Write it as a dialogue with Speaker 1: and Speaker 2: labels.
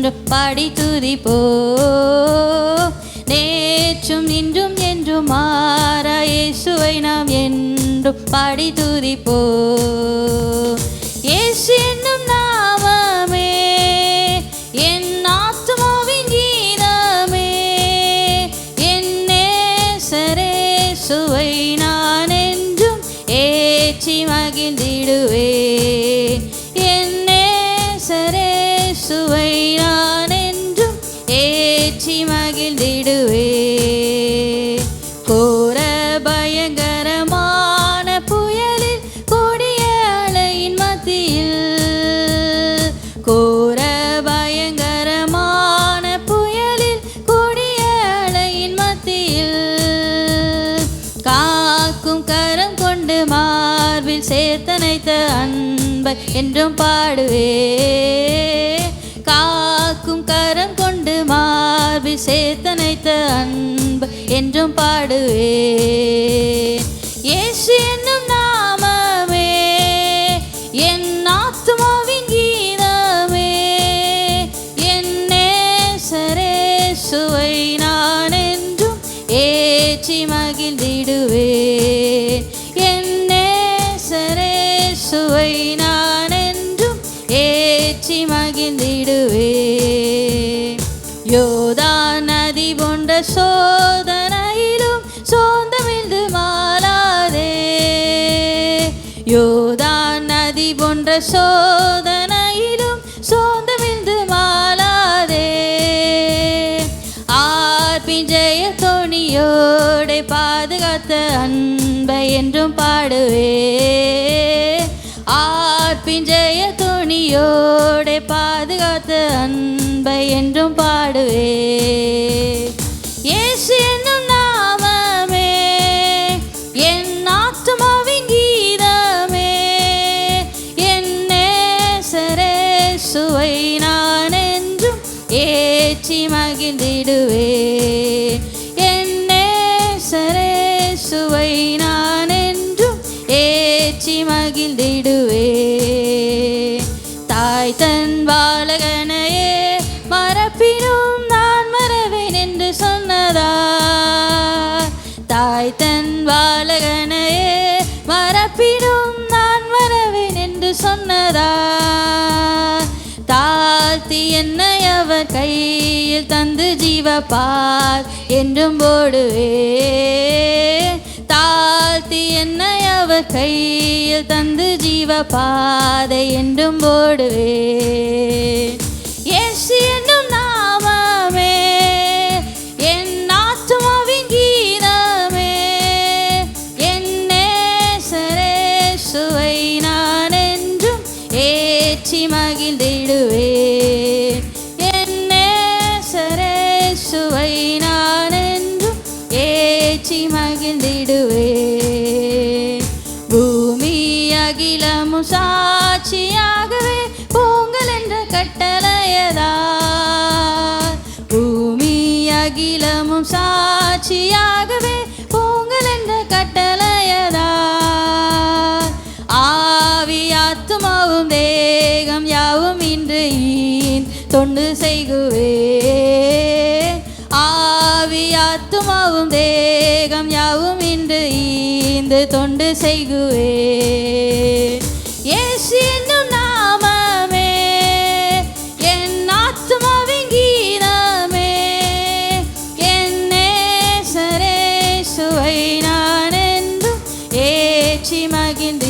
Speaker 1: என்று பாடி துதிப்போ. நேற்றும் இன்றும் என்றும் மாற இயேசுவை நாம் என்றும் பாடி துதிப்போ. இயேசு என்னும் நாமமே என் ஆத்மாவின் கீதமே என் நேசரே சுவை நான் என்றும் ஏற்றி மகிழ்ந்திடுவே சேர்த்தனைத்த அன்பை என்றும் பாடுவே. காக்கும் கரம் கொண்டு மார்பி சேர்த்தனைத்த அன்பு என்றும் பாடுவே. ஏசு என்னும் நாமமே என் ஆத்மாவின் கீதமே என் நேசரே சுவை இயேசுவை நான் என்றும் ஏற்றி மகிழ்ந்திடுவே யோதா நதி போன்ற சோதனையிலும் சோந்தமிழ்ந்து மாறாதே. யோதா நதி போன்ற சோதனையிலும் சோந்தமிழ்ந்து மாறாதே. ஆர்பின் ஜெய தோணியோடை பாதுகாத்த அன்பை என்றும் பாடுவே பிஞ்சைய துணியோட பாதுகாத்த அன்பை என்றும் பாடுவே. இயேசு என்னும் நாமமே என் ஆத்துமாவின் கீதமே என் நேசரே சுவை நான் என்றும் ஏச்சி மகிழ்ந்திடுவே. தாய் பாலகனையே மறப்பினும் நான் மறவேன் என்று சொன்னதா? தாய் தன் பாலகனையே மறப்பினும் நான் மறவேன் என்று சொன்னதா? தாழ்த்தி என்னை அவர் கையில் தந்து ஜீவப்பார் என்றும் போடுவே. கையில் தந்து ஜீவ பாதை என்றும் போடுவேன் அகிலமும் சாட்சியாகவே பொங்கல் என்ற கட்டளையதா? பூமி அகிலமும் சாட்சியாகவே பொங்கல் என்ற கட்டளையதா? ஆவி ஆத்துமாவும் தேகம் யாவும் இன்று தொண்டு செய்குவே. ஆவி ஆத்துமாவும் தேகம் யாவும் இன்று தொண்டு செய்குவே. in the